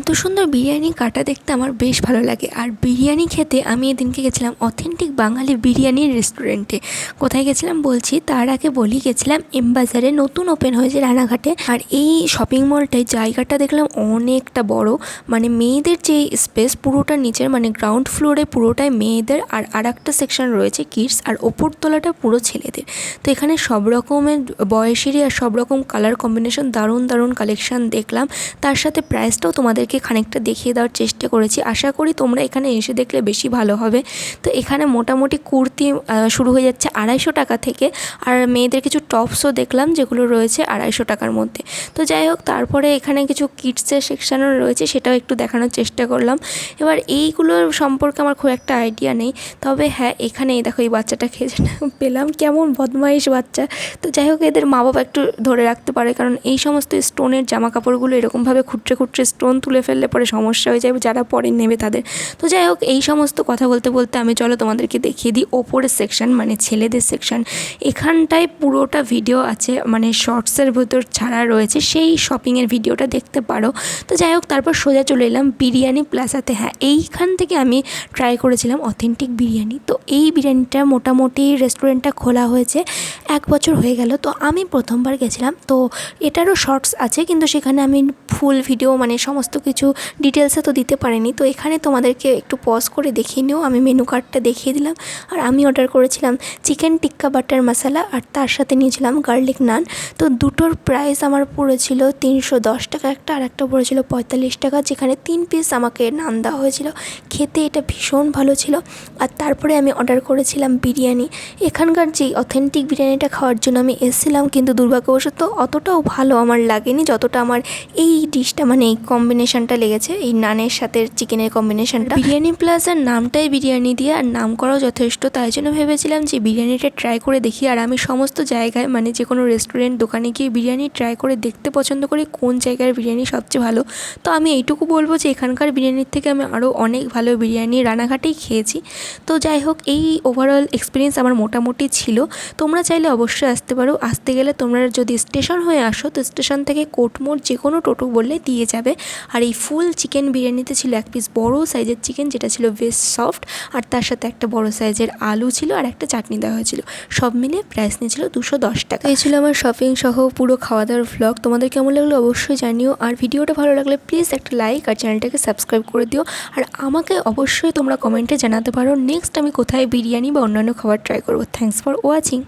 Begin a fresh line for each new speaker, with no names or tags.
এত সুন্দর বিরিয়ানি কাটা দেখতে আমার বেশ ভালো লাগে। আর বিরিয়ানি খেতে আমি এদিনকে গেছিলাম অথেন্টিক বাঙালি বিরিয়ানির রেস্টুরেন্টে কোথায় গেছিলাম বলছি? তার আগে বলি, গেছিলাম এমবাজারে, নতুন ওপেন হয়েছে রানাঘাটে। আর এই শপিং মলটায় জায়গাটা দেখলাম অনেকটা বড়। মানে মেয়েদের যে স্পেস পুরোটা নিচের মানে গ্রাউন্ড ফ্লোরে পুরোটাই মেয়েদের। আর আর একটা সেকশন রয়েছে কিডস আর ওপর তলাটা পুরো ছেলেদের। তো এখানে সব রকমের বয়সেরই আর সব রকম কালার কম্বিনেশন দারুণ দারুণ কালেকশন দেখলাম। তার সাথে প্রাইসটাও তোমাদেরকে খানিকটা দেখিয়ে দেওয়ার চেষ্টা করেছি। আশা করি তোমরা এখানে এসে দেখলে বেশি ভালো হবে। তো এখানে মোটামুটি কুর্তি শুরু হয়ে যাচ্ছে আড়াইশো টাকা থেকে। আর মেয়েদের কিছু টপসও দেখলাম যেগুলো রয়েছে আড়াইশো টাকার মধ্যে। তো যাই হোক, তারপরে এখানে কিছু কিডসের সেকশানও রয়েছে, সেটাও একটু দেখানোর চেষ্টা করলাম। এবার এইগুলোর সম্পর্কে আমার খুব একটা আইডিয়া নেই। তবে হ্যাঁ এখানে দেখো এই বাচ্চাটা খেয়ে পেলাম। কেমন বদমাইশ বাচ্চা। তো যাই হোক, এদের মা বাবা একটু ধরে রাখতে পারে। কারণ এই সমস্ত স্টোনের জামা কাপড়গুলো এরকমভাবে খুঁটরে খুঁটরে স্টোন তুলে ফেললে পরে সমস্যা হয়ে যাবে যারা পরে নেবে তাদের। তো যাই হোক, এই সমস্ত কথা বলতে বলতে আমি চলো তোমাদেরকে দেখিয়ে দিই ওপরের সেকশন মানে ছেলেদের সেকশন এখানটায় পুরোটা ভিডিও আছে মানে শর্টসের ভেতর ছাড়া রয়েছে, সেই শপিংয়ের ভিডিওটা দেখতে পারো। তো যাই হোক, তারপর সোজা চলে এলাম বিরিয়ানি প্লাসাতে হ্যাঁ এইখান থেকে আমি ট্রাই করেছিলাম অথেন্টিক বিরিয়ানি। তো এই বিরিয়ানিটা মোটামুটি রেস্টুরেন্টটা খোলা হয়েছে, এক বছর হয়ে গেল। তো আমি প্রথমবার গেছিলাম। তো এটারও শর্টস আছে, কিন্তু সেখানে আমি ফুল ভিডিও মানে সমস্ত কিছু ডিটেলসে তো দিতে পারেনি। তো এখানে তোমাদেরকে একটু পজ করে দেখিয়ে নিও। আমি মেনু কার্ডটা দেখিয়ে দিলাম। আর আমি অর্ডার করেছিলাম চিকেন টিক্কা বাটার মশলা আর তার সাথে নিয়েছিলাম গার্লিক নান তো দুটোর প্রাইস আমার পড়েছিল তিনশো দশ টাকা একটা আর একটা পড়েছিল পঁয়তাল্লিশ টাকা, যেখানে তিন পিস আমাকে নান দেওয়া হয়েছিল। খেতে এটা ভীষণ ভালো ছিল। আর তারপরে আমি অর্ডার করেছিলাম বিরিয়ানি। এখানকার যে অথেন্টিক বিরিয়ানিটা খাওয়ার জন্য আমি এসেছিলাম কিন্তু দুর্ভাগ্যবশত অতটাও ভালো আমার লাগেনি, যতটা আমার এই ডিশটা মানে এই কম্বিনেশনটা লেগেছে, এই নানের সাথে চিকেনের কম্বিনেশনটা বিরিয়ানি প্লাজার নামটাই বিরিয়ানি দিয়ে আর নাম করাও যথেষ্ট, তাই জন্য ভেবেছিলাম যে বিরিয়ানিটা ট্রাই করে দেখি আর আমি সমস্ত জায়গায় মানে যে কোনো রেস্টুরেন্ট দোকানে গিয়ে বিরিয়ানি ট্রাই করে দেখতে পছন্দ করি, কোন জায়গার বিরিয়ানি সবচেয়ে ভালো। তো আমি এইটুকু বলব যে এখানকার বিরিয়ানির থেকে আমি আরও অনেক ভালো বিরিয়ানি রানাঘাটেই খেয়েছি। তো যাই হোক, এই ওভারঅল এক্সপিরিয়েন্স আমার মোটামুটি ছিল। তোমরা চাইলে অবশ্যই আসতে পারো। আসতে গেলে তোমরা যদি স্টেশন হয়ে আসো, তো স্টেশন থেকে কোটমোড় যে কোনো টোটো বললে দিয়ে যাবে। আর এই ফুল চিকেন বিরিয়ানিতে ছিল এক পিস বড় সাইজের চিকেন যেটা ছিল বেশ সফট আর তার সাথে একটা বড় সাইজের আলু ছিল আর একটা চাটনি দেওয়া হয়েছিল। সব মিলে প্রাইস নিয়েছিল দুশো দশ টাকা। এই ছিল আমার শপিং সহ পুরো খাওয়া দাওয়ার ভ্লগ তোমাদের কেমন লাগল অবশ্যই জানিও। আর ভিডিওটা ভালো লাগলে প্লিজ একটা লাইক আর চ্যানেলটাকে সাবস্ক্রাইব করে দিও। আর আমাকে অবশ্যই তোমরা কমেন্টে জানাতে পারো নেক্সট আমি কোথায় বিরিয়ানি বা অন্যান্য খাবার ট্রাই করব। Thanks for watching